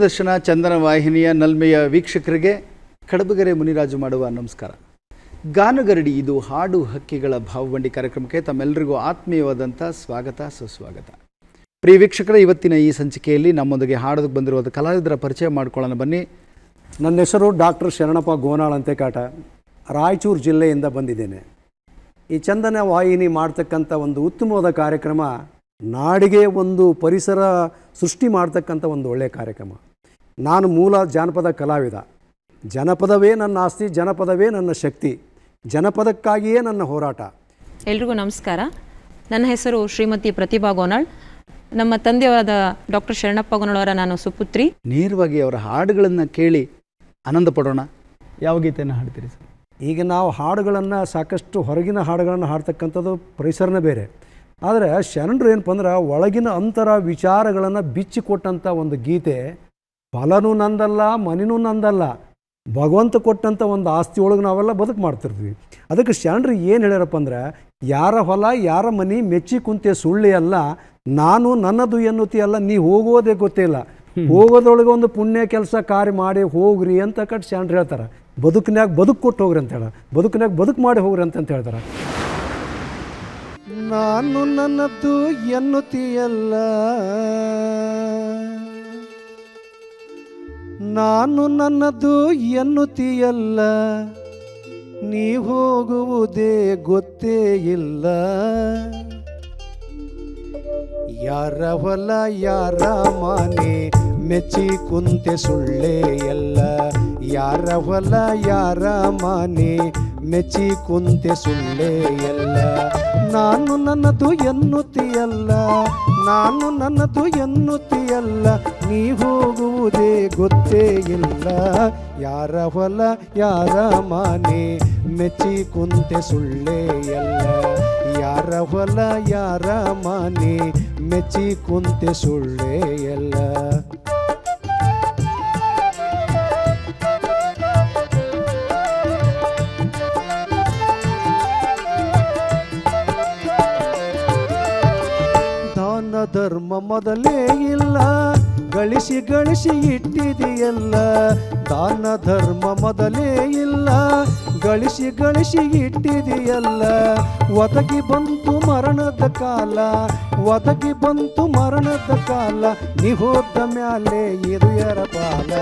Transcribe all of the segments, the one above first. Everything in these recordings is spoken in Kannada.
ದೂರದರ್ಶನ ಚಂದನ ವಾಹಿನಿಯ ನಲ್ಮೆಯ ವೀಕ್ಷಕರಿಗೆ ಕಡಬಗೆರೆ ಮುನಿರಾಜು ಮಾಡುವ ನಮಸ್ಕಾರ. ಗಾನಗರಡಿ, ಇದು ಹಾಡು ಹಕ್ಕಿಗಳ ಭಾವಬಂಡಿ ಕಾರ್ಯಕ್ರಮಕ್ಕೆ ತಮ್ಮೆಲ್ಲರಿಗೂ ಆತ್ಮೀಯವಾದಂಥ ಸ್ವಾಗತ, ಸುಸ್ವಾಗತ. ಪ್ರಿಯ ವೀಕ್ಷಕರ, ಇವತ್ತಿನ ಈ ಸಂಚಿಕೆಯಲ್ಲಿ ನಮ್ಮೊಂದಿಗೆ ಹಾಡೋದಕ್ಕೆ ಬಂದಿರುವ ಕಲಾವಿದರ ಪರಿಚಯ ಮಾಡಿಕೊಳ್ಳೋಣ ಬನ್ನಿ. ನನ್ನ ಹೆಸರು ಡಾಕ್ಟರ್ ಶರಣಪ್ಪ ಗೋನಾಳ್ ಅಂತೆಕಾಟ ರಾಯಚೂರು ಜಿಲ್ಲೆಯಿಂದ ಬಂದಿದ್ದೇನೆ. ಈ ಚಂದನ ವಾಹಿನಿ ಮಾಡ್ತಕ್ಕಂಥ ಒಂದು ಉತ್ತಮವಾದ ಕಾರ್ಯಕ್ರಮ, ನಾಡಿಗೆ ಒಂದು ಪರಿಸರ ಸೃಷ್ಟಿ ಮಾಡ್ತಕ್ಕಂಥ ಒಂದು ಒಳ್ಳೆಯ ಕಾರ್ಯಕ್ರಮ. ನಾನು ಮೂಲ ಜಾನಪದ ಕಲಾವಿದ. ಜನಪದವೇ ನನ್ನ ಆಸ್ತಿ ಜನಪದವೇ ನನ್ನ ಶಕ್ತಿ. ಜನಪದಕ್ಕಾಗಿಯೇ ನನ್ನ ಹೋರಾಟ. ಎಲ್ರಿಗೂ ನಮಸ್ಕಾರ. ನನ್ನ ಹೆಸರು ಶ್ರೀಮತಿ ಪ್ರತಿಭಾ ಗೋನಾಳ್. ನಮ್ಮ ತಂದೆಯವರಾದ ಡಾಕ್ಟರ್ ಶರಣಪ್ಪ ಗೋನಾಳ್ ಅವರ ನಾನು ಸುಪುತ್ರಿ. ನೇರವಾಗಿ ಅವರ ಹಾಡುಗಳನ್ನು ಕೇಳಿ ಆನಂದ ಪಡೋಣ. ಯಾವ ಗೀತೆಯನ್ನು ಹಾಡ್ತೀರಿ ಸರ್? ಈಗ ನಾವು ಹಾಡುಗಳನ್ನು ಸಾಕಷ್ಟು ಹೊರಗಿನ ಹಾಡುಗಳನ್ನು ಹಾಡ್ತಕ್ಕಂಥದ್ದು ಪರಿಸರನೇ ಬೇರೆ. ಆದರೆ ಶರಣರು ಏನಪ್ಪ ಅಂದ್ರೆ ಒಳಗಿನ ಅಂತರ ವಿಚಾರಗಳನ್ನು ಬಿಚ್ಚಿಕೊಟ್ಟಂಥ ಒಂದು ಗೀತೆ ಫಲನೂ ನಂದಲ್ಲ ಮನೆಯೂ ನಂದಲ್ಲ. ಭಗವಂತ ಕೊಟ್ಟಂಥ ಒಂದು ಆಸ್ತಿ ಒಳಗೆ ನಾವೆಲ್ಲ ಬದುಕು ಮಾಡ್ತಿರ್ತೀವಿ. ಅದಕ್ಕೆ ಶರಣರು ಏನು ಹೇಳ್ಯಾರಪ್ಪ ಅಂದ್ರೆ ಯಾರ ಹೊಲ ಯಾರ ಮನೆ ಮೆಚ್ಚಿ ಕುಂತೆ ಸುಳ್ಳಿ ಅಲ್ಲ ನಾನು ನನ್ನದು ಎನ್ನುತ್ತಿ ಅಲ್ಲ ನೀ ಹೋಗೋದೇ ಗೊತ್ತಿಲ್ಲ ಹೋಗೋದ್ರೊಳಗೆ ಒಂದು ಪುಣ್ಯ ಕೆಲಸ ಕಾರ್ಯ ಮಾಡಿ ಹೋಗ್ರಿ ಅಂತ ಕಟ್ ಶರಣರು ಹೇಳ್ತಾರೆ. ಬದುಕಿನ್ಯಾಗ ಬದುಕು ಕೊಟ್ಟು ಹೋಗ್ರಿ ಅಂತ ಹೇಳ ಬದುಕಿನ್ಯಾಗ ಬದುಕು ಮಾಡಿ ಹೋಗ್ರಿ ಅಂತ ಅಂತ ಹೇಳ್ತಾರೆ. ನಾನು ನನ್ನದು ಎನ್ನುತ್ತೀಯಲ್ಲ. ನಾನು ನನ್ನದು ಎನ್ನುತ್ತೀಯಲ್ಲ, ನೀ ಹೋಗುವುದೇ ಗೊತ್ತೇ ಇಲ್ಲ. ಯಾರ ಹೊಲ, ಯಾರ ಮನೆ, ಮೆಚ್ಚಿ ಕುಂತೆ ಸುಳ್ಳೇ ಎಲ್ಲ. ಯಾರ ಹೊಲ, ಯಾರ ಮನೆ ಮೆಚ್ಚಿ ಕುಂತೆ ಸುಳ್ಳೇ ಎಲ್ಲ. ನಾನು ನನ್ನದು ಎನ್ನುತ್ತಿಯಲ್ಲ, ನಾನು ನನ್ನದು ಎನ್ನುತ್ತಿಯಲ್ಲ, ನೀ ಹೋಗುವುದೇ ಗೊತ್ತೇ ಇಲ್ಲ. ಯಾರ ಹೊಲ, ಯಾರ ಮನೆ, ಮೆಚ್ಚಿ ಕುಂತೆ ಸುಳ್ಳೇ ಎಲ್ಲ. ಯಾರ ಹೊಲ, ಯಾರ ಮನೆ, ಮೆಚ್ಚಿ ಕುಂತೆ ಸುಳ್ಳೆ ಎಲ್ಲ. ಮೊದಲೇ ಇಲ್ಲ. ಗಳಿಸಿ ಗಳಿಸಿ ಇಟ್ಟಿದೆಯಲ್ಲ. ದಾನ ಧರ್ಮ ಮೊದಲೇ ಇಲ್ಲ. ಗಳಿಸಿ ಗಳಿಸಿ ಇಟ್ಟಿದೆಯಲ್ಲ. ಒದಗಿ ಬಂತು ಮರಣದ ಕಾಲ. ಒದಗಿ ಬಂತು ಮರಣದ ಕಾಲ. ನಿಹೋದ ಮ್ಯಾಲೆ ಇದು ಯಾರ ಪಾಲ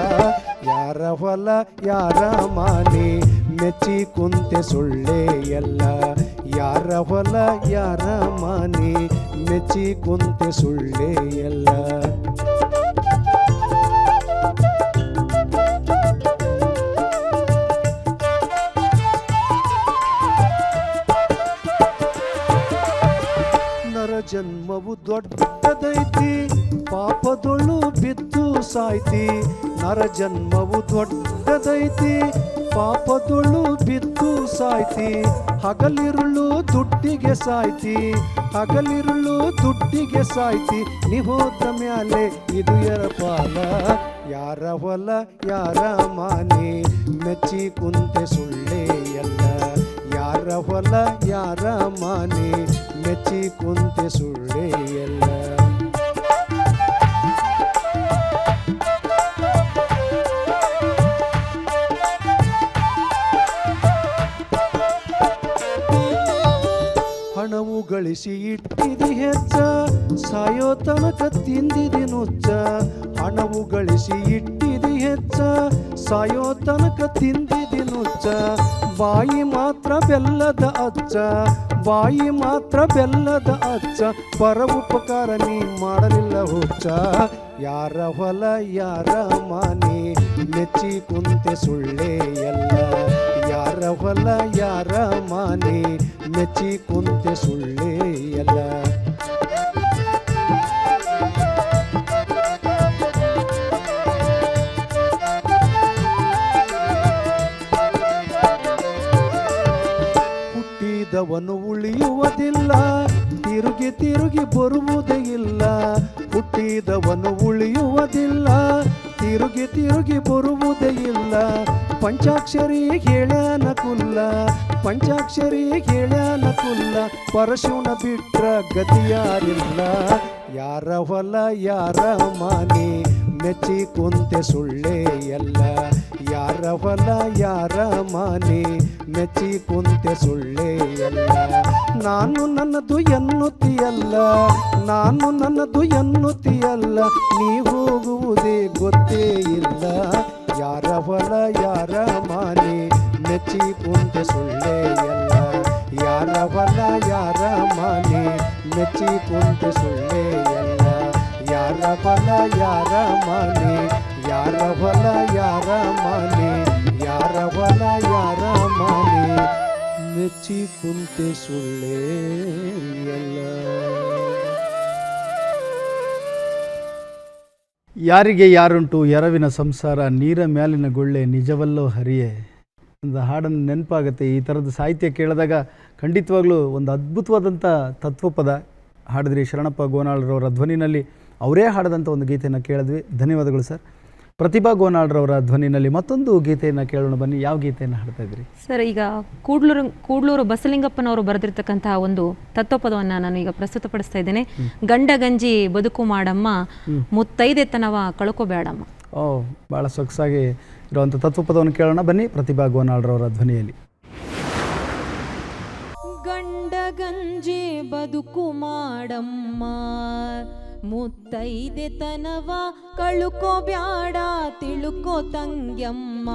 ಯಾರ ಹೊಲ, ಯಾರ ಮಾನೆ? ಮೆಚ್ಚಿ ಕುಂತೆ ಸುಳ್ಳೇ ಎಲ್ಲ. ಯಾರ ಹೊಲ, ಯಾರ ಮನೆ? ಮೆಚ್ಚಿ ಕುಂತೆ ಸುಳ್ಳೆ ಎಲ್ಲ. ಜನ್ಮವು ದೊಡ್ಡದೈತಿ ಪಾಪದೊಳು ಬಿದ್ದು ಸಾಯ್ತಿ. ನರ ಜನ್ಮವು ದೊಡ್ಡದೈತಿ ಪಾಪದೊಳು ಬಿದ್ದು ಸಾಯ್ತಿ, ಹಗಲಿರುಳು ದುಡ್ಡಿಗೆ ಸಾಯ್ತಿ, ಹಗಲಿರುಳು ದುಡ್ಡಿಗೆ ಸಾಯ್ತಿ ನಿಹೋದ ಮ್ಯಾಲೆ ಇದು ಎರ ಪಾಲ? ಯಾರ ಹೊಲ, ಯಾರ ಮಾನೆ? ಮೆಚ್ಚಿ ಕುಂತೆ ಸುಳ್ಳೆ ಎಲ್ಲ. ಯಾರ ಹೊಲ, ಯಾರ ಮಾನೆ? ಮೆಚ್ಚಿ ಕುಂತೆ ಸುಳ್ಳೆ ಎಲ್ಲ. ಗಳಿಸಿ ಇಟ್ಟಿದಿ ಹೆಚ್ಚ. ಸಾಯೋ ತನಕ ತಿಂದಿದಿ ನುಚ್ಚ. ಹಣವು ಗಳಿಸಿ ಇಟ್ಟಿದಿ ಹೆಚ್ಚ. ಸಾಯೋ ತನಕ ತಿಂದಿದಿ ನುಚ್ಚ. ಬಾಯಿ ಮಾತ್ರ ಬೆಲ್ಲದ ಅಚ್ಚ. ಬಾಯಿ ಮಾತ್ರ ಬೆಲ್ಲದ ಅಚ್ಚ. ಪರ ಉಪಕಾರ ನೀ ಮಾಡಲಿಲ್ಲ ಹುಚ್ಚ. ಯಾರ ಹೊಲ, ಯಾರ ಮನೆ. ಮೆಚ್ಚಿ ಕುಂತೆ ಸುಳ್ಳೆ ಎಲ್ಲ. ಯಾರ ಹೊಲ ಯಾರ ಮನೆ? ಮೆಚ್ಚಿ ಕುಂತೆ ಸುಳ್ಳೆ ಎಲ್ಲ. ಹುಟ್ಟಿದವನು ಉಳಿಯುವುದಿಲ್ಲ, ತಿರುಗಿ ತಿರುಗಿ ಬರುವುದೇ ಇಲ್ಲ. ಹುಟ್ಟಿದವನು ಉಳಿಯುವುದಿಲ್ಲ ತಿರುಗಿ ತಿರುಗಿ ಬರುವುದೇ ಇಲ್ಲ. ಪಂಚಾಕ್ಷರಿ ಹೇಳ್ಯಾನ ಕುಲ್ಲ, ಪಂಚಾಕ್ಷರಿ ಹೇಳ್ಯಾನ ಕುಲ್ಲ, ಪರಶುನ ಬಿಟ್ರ ಗತಿಯಾರಿಲ್ಲ. ಯಾರ ಹೊಲ, ಯಾರ ಮನೆ, ಮೆಚ್ಚಿ ಕುಂತೆ ಸುಳ್ಳೆ ಎಲ್ಲ. ಯಾರ ಹೊಲ ಯಾರ ಮನೆ ಮೆಚ್ಚಿ ಕುಂತೆ ಸುಳ್ಳೆ ಎಲ್ಲ ನಾನು ನನ್ನದು ಎನ್ನುತ್ತೀಯಲ್ಲ ನಾನು ನನ್ನದು ಎನ್ನುತ್ತೀಯಲ್ಲ ನೀ ಹೋಗುವುದೇ ಗೊತ್ತೇ ಇಲ್ಲ ಯಾರ ಹೊಲ ಯಾರ ಮನೆ ಮೆಚ್ಚಿ ಕುಂತೆ ಸುಳ್ಳೆ ಎಲ್ಲ ಯಾರ ಹೊಲ ಯಾರ ಮನೆ ಮೆಚ್ಚಿ ಕುಂತೆ ಸುಳ್ಳೆ ಎಲ್ಲ ಯಾರ ಹೊಲ ಯಾರ ಮನೆ ಯಾರ ಹೊಲ, ಯಾರ ಮನೆ, ಯಾರ ಹೊಲ, ಯಾರ ಮನೆ? ಮೆಚ್ಚಿ ಕುಂತೆ ಯಾರಿಗೆ ಯಾರುಂಟು ಎರವಿನ ಸಂಸಾರ, ನೀರ ಮ್ಯಾಲಿನ ಗುಳ್ಳೆ ನಿಜವಲ್ಲೋ ಹರಿಯೇ? ಒಂದು ಹಾಡನ್ನು ನೆನಪಾಗುತ್ತೆ ಈ ಥರದ ಸಾಹಿತ್ಯ ಕೇಳಿದಾಗ ಖಂಡಿತವಾಗ್ಲೂ ಒಂದು ಅದ್ಭುತವಾದಂಥ ತತ್ವಪದ ಹಾಡಿದ್ರಿ ಶರಣಪ್ಪ ಗೋನಾಳ್ರವರ ಧ್ವನಿನಲ್ಲಿ. ಅವರೇ ಹಾಡದಂಥ ಒಂದು ಗೀತೆಯನ್ನು ಕೇಳಿದ್ವಿ. ಧನ್ಯವಾದಗಳು ಸರ್. ಪ್ರತಿಭಾ ಗೋನಾಳ್ರವರ ಧ್ವನಿನಲ್ಲಿ ಮತ್ತೊಂದು ಗೀತೆಯನ್ನು ಕೇಳೋಣ ಬನ್ನಿ. ಯಾವ ಗೀತೆಯನ್ನು ಹಾಡ್ತಾ ಇದ್ರಿ ಸರ್ ಈಗ ಕೂಡ್ಲೂರು ಕೂಡ್ಲೂರು ಬಸಲಿಂಗಪ್ಪನವರು ಬರೆದಿರ್ತಕ್ಕಂತಹ ಒಂದು ತತ್ವಪದವನ್ನು ನಾನು ಈಗ ಪ್ರಸ್ತುತಪಡಿಸ್ತಾ ಇದ್ದೇನೆ. ಗಂಡ ಗಂಜಿ ಬದುಕು ಮಾಡಮ್ಮ ಮುತ್ತೈದೆತನವ ಕಳ್ಕೋಬೇಡಮ್ಮ ಓ ಭಾಳ ಸೊಗಸಾಗಿ ಇರುವಂಥ ತತ್ವಪದವನ್ನು ಕೇಳೋಣ ಬನ್ನಿ ಪ್ರತಿಭಾ ಗೋನಾಳ್ರವರ ಧ್ವನಿಯಲ್ಲಿ. ಗಂಡ ಗಂಜಿ ಬದುಕು ಮಾಡಮ್ಮ ಮುತ್ತೈದೆತನವ ಕಳುಕೋ ಬ್ಯಾಡ ತಿಳುಕೋ ತಂಗ್ಯಮ್ಮ.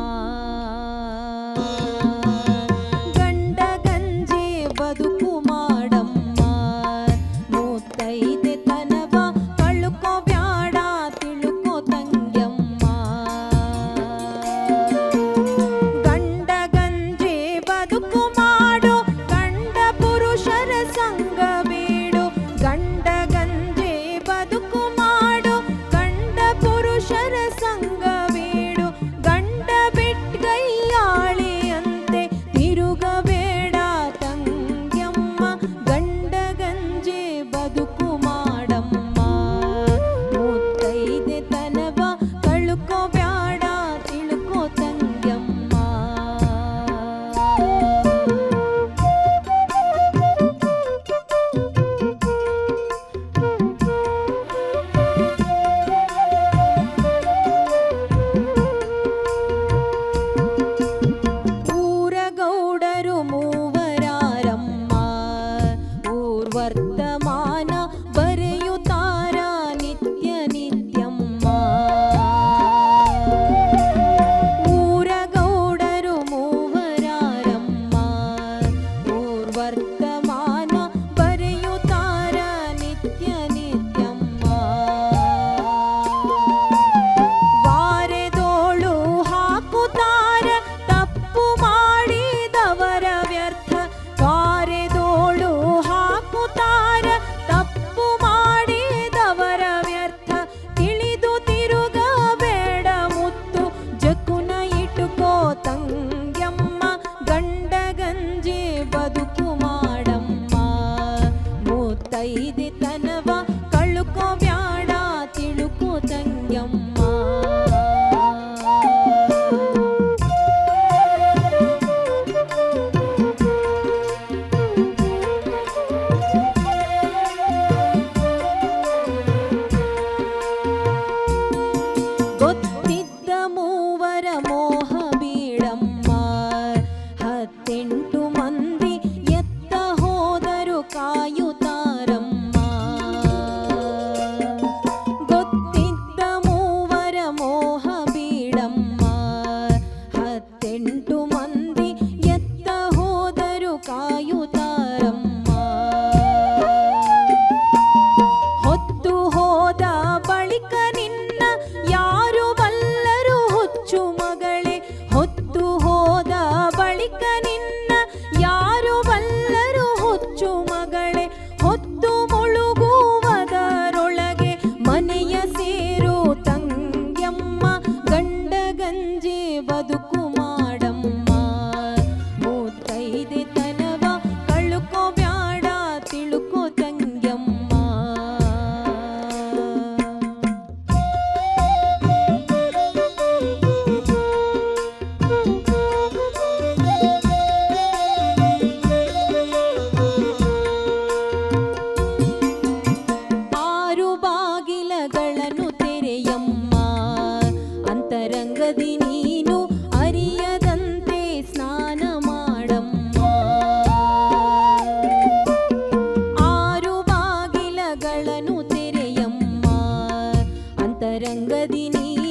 দিনী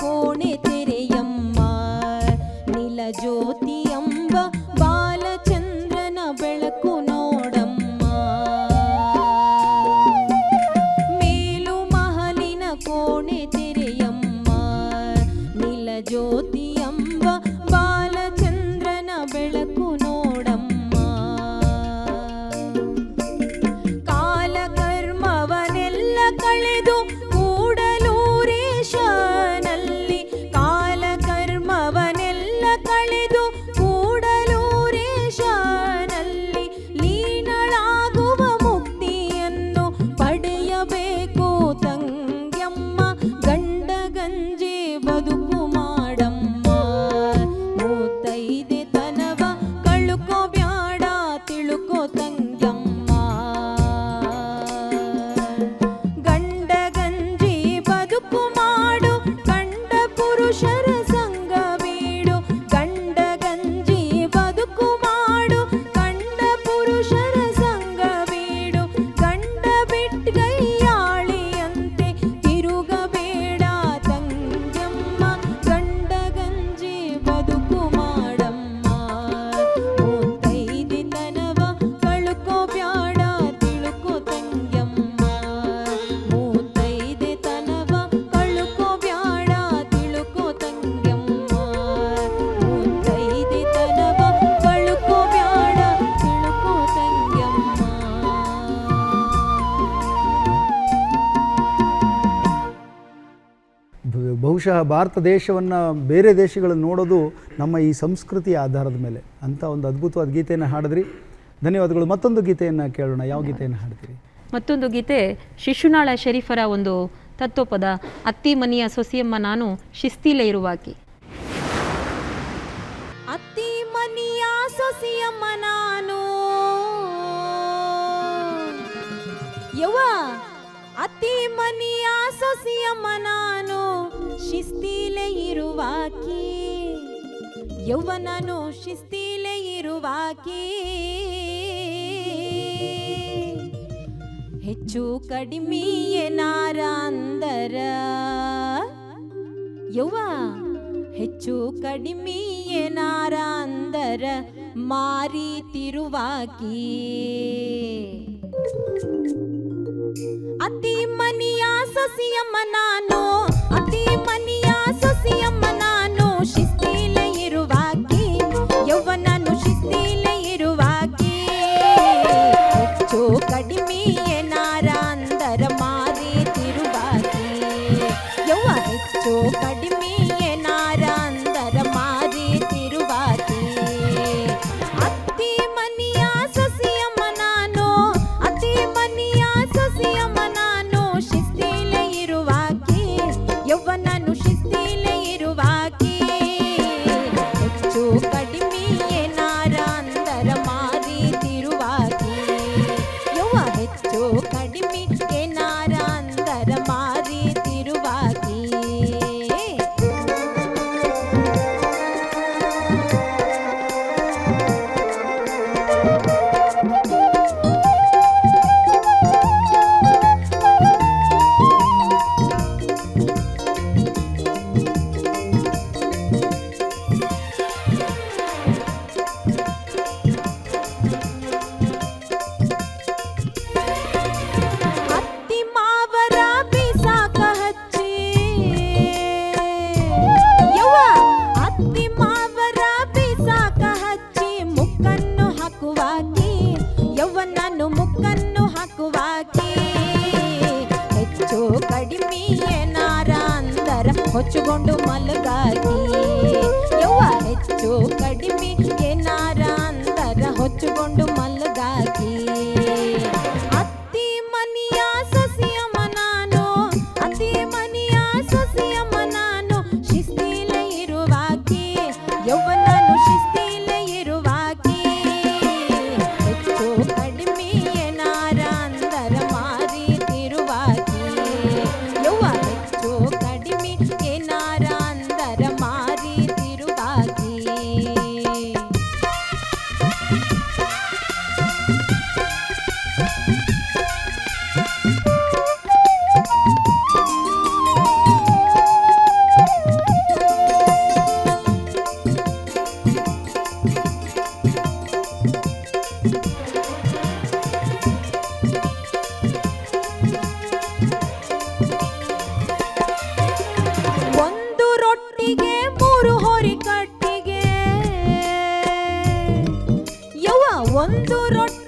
कोणे तेरे अम्मा नीला ज्योति ಬಹುಶಃ ಭಾರತ ದೇಶವನ್ನು ಬೇರೆ ದೇಶಗಳನ್ನು ನೋಡೋದು ನಮ್ಮ ಈ ಸಂಸ್ಕೃತಿಯ ಆಧಾರದ ಮೇಲೆ. ಅಂತ ಒಂದು ಅದ್ಭುತವಾದ ಗೀತೆಯನ್ನು ಹಾಡಿದ್ರಿ. ಧನ್ಯವಾದಗಳು. ಮತ್ತೊಂದು ಗೀತೆಯನ್ನು ಕೇಳೋಣ. ಯಾವ ಗೀತೆಯನ್ನು ಹಾಡ್ತೀರಿ? ಮತ್ತೊಂದು ಗೀತೆ ಶಿಶುನಾಳ ಶರೀಫರ ಒಂದು ತತ್ವಪದ ಅತ್ತಿ ಮನೆಯ ಸೊಸಿಯಮ್ಮ ನಾನು ಶಿಸ್ತಿಲೆ ಇರುವಾಕಿ. ಅತ್ತಿ ಮನೆಯ ಸೊಸಿಯಮ್ಮ ನಾನು. ಯವ್ವ ಅತ್ತಿ ಮನೆಯ ಸೊಸಿಯಮ್ಮ ನಾನು. ಶಿಸ್ತಿಲೆ ಇರುವಾಕಿ, ಯೌವನನು ಶಿಸ್ತಿಲೆ ಇರುವಾಕಿ. ಹೆಚ್ಚು ಕಡಿಮೆ ನಾರ ಅಂದರ? ಯವ್ವ, ಹೆಚ್ಚು ಕಡಿಮೆ ನಾರ ಅಂದರ? ಮಾರೀತಿರುವಾಕಿ ಅತಿ ಮನಿಯ ಸಸಿಯಮ್ಮ ನಾನೋ ಒಂದು ರೊಟ್ಟಿ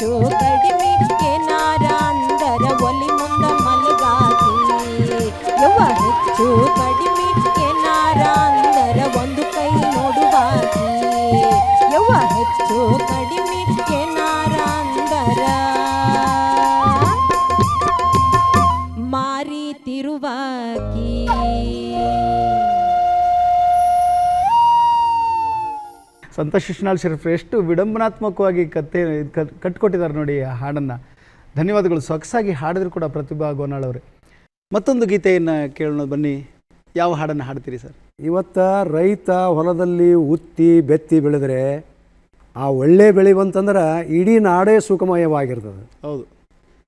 ಹೆಚ್ಚು ಕಡಿಮೆ ಏನಾರ ಅಂದರ ಒಲಿ ಮುಂದ ಮಲಗಾಗಿ ಯವ್ವ ಹೆಚ್ಚು ಕಡಿಮೆ ಶಿಶುನಾಳ್ ಶರೀಫ್ ಎಷ್ಟು ವಿಡಂಬನಾತ್ಮಕವಾಗಿ ಕತ್ತೆ ಕಟ್ಕೊಟ್ಟಿದ್ದಾರೆ ನೋಡಿ ಆ ಹಾಡನ್ನು. ಧನ್ಯವಾದಗಳು. ಸೊಗಸಾಗಿ ಹಾಡಿದ್ರು ಕೂಡ ಪ್ರತಿಭಾ ಗೋನಾಳ್ ಅವರೇ. ಮತ್ತೊಂದು ಗೀತೆಯನ್ನು ಕೇಳೋಣ ಬನ್ನಿ. ಯಾವ ಹಾಡನ್ನು ಹಾಡ್ತೀರಿ ಸರ್? ಇವತ್ತು ರೈತ ಹೊಲದಲ್ಲಿ ಉತ್ತಿ ಬೆತ್ತಿ ಬೆಳೆದರೆ ಆ ಒಳ್ಳೆ ಬೆಳೆ ಬಂತಂದ್ರೆ ಇಡೀ ನಾಡೇ ಸುಖಮಯವಾಗಿರ್ತದೆ. ಹೌದು.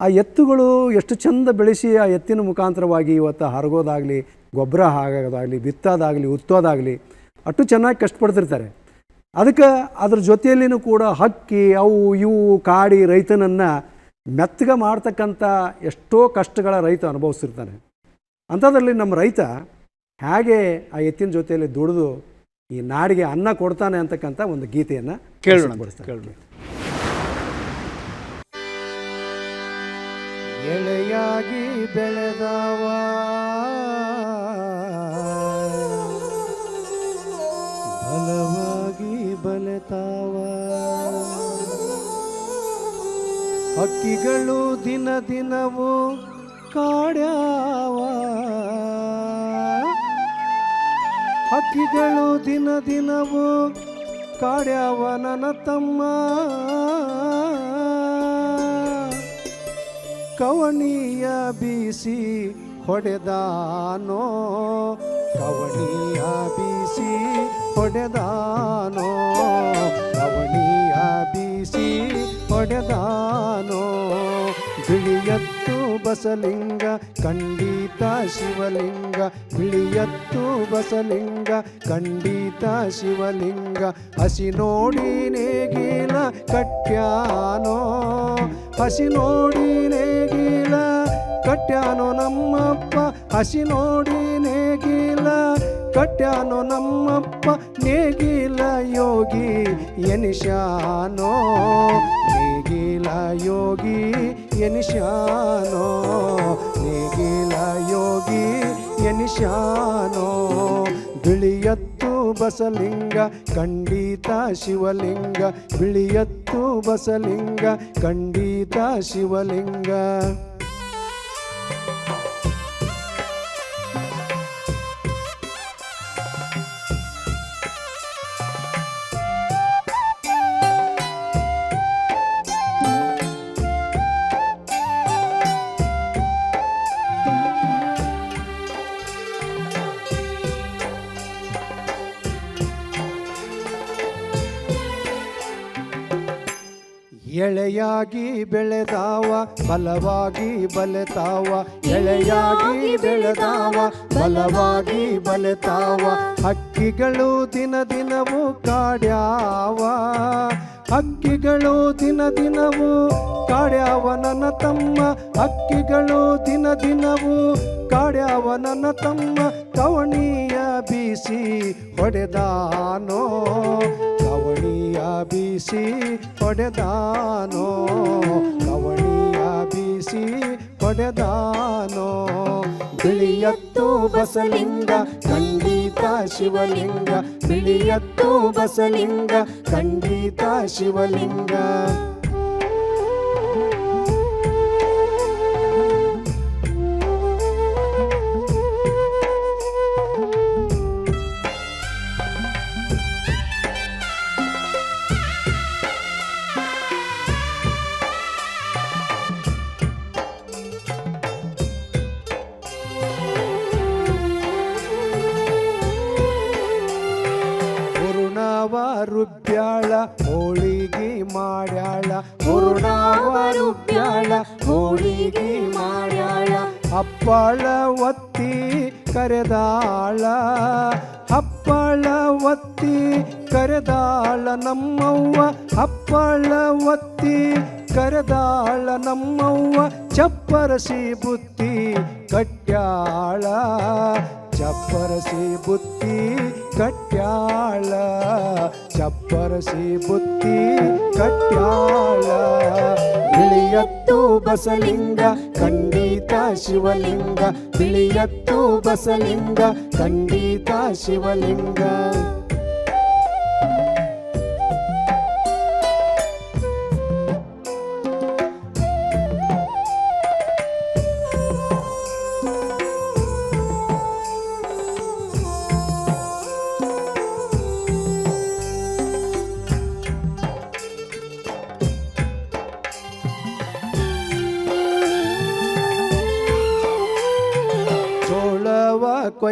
ಆ ಎತ್ತುಗಳು ಎಷ್ಟು ಚಂದ ಬೆಳೆಸಿ ಆ ಎತ್ತಿನ ಮುಖಾಂತರವಾಗಿ ಇವತ್ತು ಹರಗೋದಾಗಲಿ ಗೊಬ್ಬರ ಹಾಕೋದಾಗಲಿ ಬಿತ್ತೋದಾಗಲಿ ಉತ್ತೋದಾಗಲಿ ಅಷ್ಟು ಚೆನ್ನಾಗಿ ಕಷ್ಟಪಡ್ತಿರ್ತಾರೆ. ಅದಕ್ಕೆ ಅದ್ರ ಜೊತೆಯಲ್ಲಿನೂ ಕೂಡ ಹಕ್ಕಿ ಅವು ಇವು ಕಾಡಿ ರೈತನನ್ನು ಮೆತ್ತಗೆ ಮಾಡ್ತಕ್ಕಂಥ ಎಷ್ಟೋ ಕಷ್ಟಗಳ ರೈತ ಅನುಭವಿಸಿರ್ತಾನೆ ಅಂಥದ್ರಲ್ಲಿ ನಮ್ಮ ರೈತ ಹೇಗೆ ಆ ಎತ್ತಿನ ಜೊತೆಯಲ್ಲಿ ದುಡಿದು ಈ ನಾಡಿಗೆ ಅನ್ನ ಕೊಡ್ತಾನೆ ಅಂತಕ್ಕಂಥ ಒಂದು ಗೀತೆಯನ್ನು ಕೇಳೋಣ. ಕೇಳೋಣ ಎಳೆಯಾಗಿ ಬೆಳೆದವ ಬಲೆತಾವ ಹಕ್ಕಿಗಳು ದಿನ ದಿನವೂ ಕಾಡ್ಯಾವ. ಹಕ್ಕಿಗಳು ದಿನ ದಿನವೂ ಕಾಡ್ಯಾವ ನನ್ನ ತಮ್ಮ. ಕವಣಿಯ ಬೀಸಿ ಹೊಡೆದಾನೋ ಕವಣಿಯ ಬೀಸಿ ಹೊಡೆದಾನೋ? ಕವಣಿಯ ಬೀಸಿ ಹೊಡೆದಾನೋ? ಬಿಳಿಯತ್ತು ಬಸಲಿಂಗ, ಖಂಡಿತ ಶಿವಲಿಂಗ. ಬಿಳಿಯತ್ತು ಬಸಲಿಂಗ, ಖಂಡಿತ ಶಿವಲಿಂಗ. ಹಸಿ ನೋಡಿ ನೇಗಿಲ ಕಟ್ಯಾನೋ ಹಸಿ ನೋಡಿ ನೇಗಿಲ ಕಟ್ಯಾನೋ ನಮ್ಮಪ್ಪ, ಹಸಿ ನೋಡಿ ನೇಗಿಲ. ಕಟ್ಯಾನೋ ನಮ್ಮಪ್ಪ, ನೇಗಿಲ ಯೋಗಿ. ಎನಿಶಾನೋ ನೇಗಿಲ ಯೋಗಿ. ಎನಿಶಾನೋ ನೇಗಿಲ ಯೋಗಿ. ಎನಿಶಾನೋ ಬಿಳಿಯತ್ತು ಬಸಲಿಂಗ, ಖಂಡಿತ ಶಿವಲಿಂಗ. ಬಿಳಿಯತ್ತು ಬಸಲಿಂಗ, ಖಂಡಿತ ಶಿವಲಿಂಗ. ಎಳೆಯಾಗಿ ಬೆಳೆದಾವ, ಬಲವಾಗಿ ಬಲೆತಾವ, ಎಳೆಯಾಗಿ ಬೆಳೆದಾವ, ಬಲವಾಗಿ ಬಲೆತಾವ, ಹಕ್ಕಿಗಳು ದಿನ ದಿನವೂ ಕಾಡ್ಯಾವ, ಹಕ್ಕಿಗಳು ದಿನ ದಿನವೂ ಕಾಡ್ಯಾವ ನನ್ನ ತಮ್ಮ, ಹಕ್ಕಿಗಳು ದಿನ ದಿನವೂ ಕಾಡ್ಯಾವ ನನ್ನ ತಮ್ಮ, ಕವಣಿಯ ಬೀಸಿ ಹೊಡೆದಾನೋ ಬೀಸಿ ಪಡೆದಾನೋ? ಕವಣಿಯ ಬೀಸಿ ಪಡೆದಾನೋ? ಬಿಳಿಯತ್ತು ಬಸಲಿಂಗ ಖಂಡಿತ ಶಿವಲಿಂಗ. ಬಿಳಿಯತ್ತು ಬಸಲಿಂಗ ಖಂಡಿತ ಶಿವಲಿಂಗ. ರುಬ್ಯಾಳ ಹೋಳಿಗೆ ಮಾಡ್ಯಾಳ. ಪೂರ್ಣಾವ ರುಬ್ಯಾಳ ಹೋಳಿಗೆ ಮಾಡ್ಯಾಳ. ಅಪ್ಪಳ ಒತ್ತಿ ಕರೆದಾಳ. ಅಪ್ಪಳ ಒತ್ತಿ ಕರೆದಾಳ ನಮ್ಮವ್ವ. ಅಪ್ಪಳ ಒತ್ತಿ ಕರೆದಾಳ ನಮ್ಮವ್ವ. ಚಪ್ಪರಸಿ ಬುತ್ತಿ ಕಟ್ಯಾಳ. ಚಪ್ಪರಸಿ ಬುತ್ತಿ ಕಟ್ಯಾಳ ಚಪ್ಪರಸಿ ಬುತ್ತಿ ಕಟ್ಯಾಳ. ಬಿಳಿಯತ್ತು ಬಸಲಿಂಗ ಖಂಡಿತ ಶಿವಲಿಂಗ. ಬಿಳಿಯತ್ತು ಬಸಲಿಂಗ ಖಂಡಿತ ಶಿವಲಿಂಗ.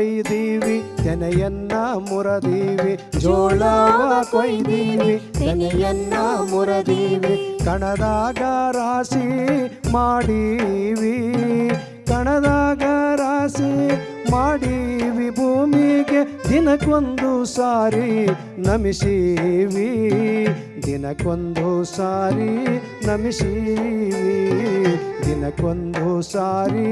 ಕೊಯ್ದೀವಿ, ತೆನೆಯನ್ನ ಮುರದೀವಿ, ಜೋಳವ ಕೊಯ್ದೀವಿ, ತೆನೆಯನ್ನ ಮುರದೀವಿ, ಕಣದಾಗ ರಾಶಿ ಮಾಡೀವಿ, ಕಣದಾಗ ರಾಶಿ ಮಾಡೀವಿ, ಭೂಮಿಗೆ ದಿನಕ್ಕೊಂದು ಸಾರಿ ನಮಿಸೀವಿ ದಿನಕ್ಕೊಂದು ಸಾರಿ ನಮಿಸೀವಿ ದಿನಕ್ಕೊಂದು ಸಾರಿ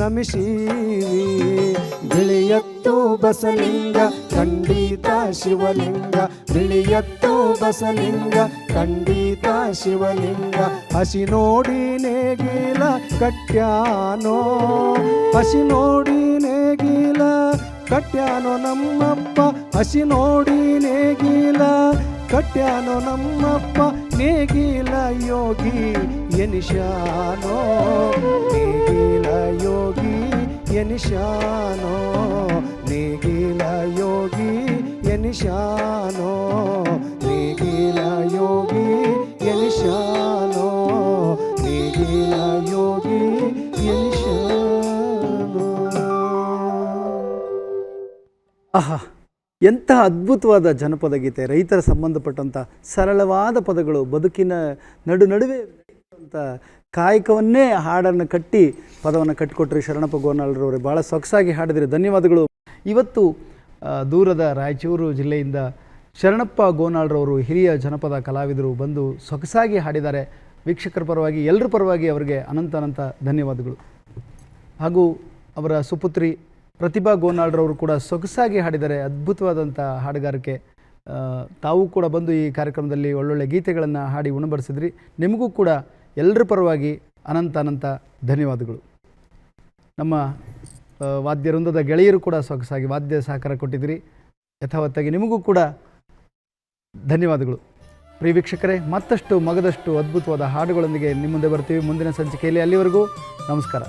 ನಮಿಸೀವಿ ಬಿಳಿಯತ್ತು ಬಸಲಿಂಗ, ಖಂಡಿತ ಶಿವಲಿಂಗ. ಬಿಳಿಯತ್ತು ಬಸಲಿಂಗ, ಖಂಡಿತ ಶಿವಲಿಂಗ. ಹಸಿ ನೋಡಿ ನೇಗಿಲ ಕಟ್ಯಾನೋ. ಹಸಿ ನೋಡಿ ನೇಗಿಲ ಕಟ್ಯಾನೋ ನಮ್ಮಪ್ಪ. ಹಸಿ ನೋಡಿ ನೇಗಿಲ ಕಟ್ಯಾನೋ ನಮ್ಮಪ್ಪ. ನೇಗಿಲ ಯೋಗಿ ಎನಿಶಾನೋ ನೇಗಿಲ ಯೋಗಿ ಎನಿಶಾನೋ ನೇಗಿಲ ಯೋಗಿ ಎನಿಶಾನೋ ನೇಗಿಲ ಯೋಗಿ ಎನಿಶಾನೋ ನೇಗಿಲ ಯೋಗಿ ಎನಿಶಾನೋ ಆಹಾ ಎಂತಹ ಅದ್ಭುತವಾದ ಜನಪದ ಗೀತೆ, ರೈತರ ಸಂಬಂಧಪಟ್ಟಂಥ ಸರಳವಾದ ಪದಗಳು, ಬದುಕಿನ ನಡು ನಡುವೆ ಅಂತ ಕಾಯಕವನ್ನೇ ಹಾಡನ್ನು ಕಟ್ಟಿ ಪದವನ್ನು ಕಟ್ಟಿಕೊಟ್ರಿ ಶರಣಪ್ಪ ಗೋನಾಳ್ರವ್ರೆ. ಭಾಳ ಸೊಗಸಾಗಿ ಹಾಡಿದ್ರಿ. ಧನ್ಯವಾದಗಳು. ಇವತ್ತು ದೂರದ ರಾಯಚೂರು ಜಿಲ್ಲೆಯಿಂದ ಶರಣಪ್ಪ ಗೋನಾಳ್ರವರು ಹಿರಿಯ ಜನಪದ ಕಲಾವಿದರು ಬಂದು ಸೊಗಸಾಗಿ ಹಾಡಿದ್ದಾರೆ. ವೀಕ್ಷಕರ ಪರವಾಗಿ ಎಲ್ಲರ ಪರವಾಗಿ ಅವರಿಗೆ ಅನಂತ ಅನಂತ ಧನ್ಯವಾದಗಳು. ಹಾಗೂ ಅವರ ಸುಪುತ್ರಿ ಪ್ರತಿಭಾ ಗೋನಾಳ್ರವರು ಕೂಡ ಸೊಗಸಾಗಿ ಹಾಡಿದ್ದಾರೆ ಅದ್ಭುತವಾದಂಥ ಹಾಡುಗಾರಿಕೆ. ತಾವು ಕೂಡ ಬಂದು ಈ ಕಾರ್ಯಕ್ರಮದಲ್ಲಿ ಒಳ್ಳೊಳ್ಳೆ ಗೀತೆಗಳನ್ನು ಹಾಡಿ ಉಣಬಡಿಸಿದ್ರಿ ನಿಮಗೂ ಕೂಡ ಎಲ್ಲರ ಪರವಾಗಿ ಅನಂತ ಅನಂತ ಧನ್ಯವಾದಗಳು. ನಮ್ಮ ವಾದ್ಯ ವೃಂದದ ಗೆಳೆಯರು ಕೂಡ ಸೊಗಸಾಗಿ ವಾದ್ಯ ಸಹಕಾರ ಕೊಟ್ಟಿದ್ರಿ. ಯಥಾವತ್ತಾಗಿ ನಿಮಗೂ ಕೂಡ ಧನ್ಯವಾದಗಳು. ಪ್ರಿಯ ವೀಕ್ಷಕರೇ, ಮತ್ತಷ್ಟು ಮಗದಷ್ಟು ಅದ್ಭುತವಾದ ಹಾಡುಗಳೊಂದಿಗೆ ನಿಮ್ಮ ಮುಂದೆ ಬರ್ತೀವಿ. ಮುಂದಿನ ಸಂಚಿಕೆಯಲ್ಲಿ ಅಲ್ಲಿವರೆಗೂ ನಮಸ್ಕಾರ.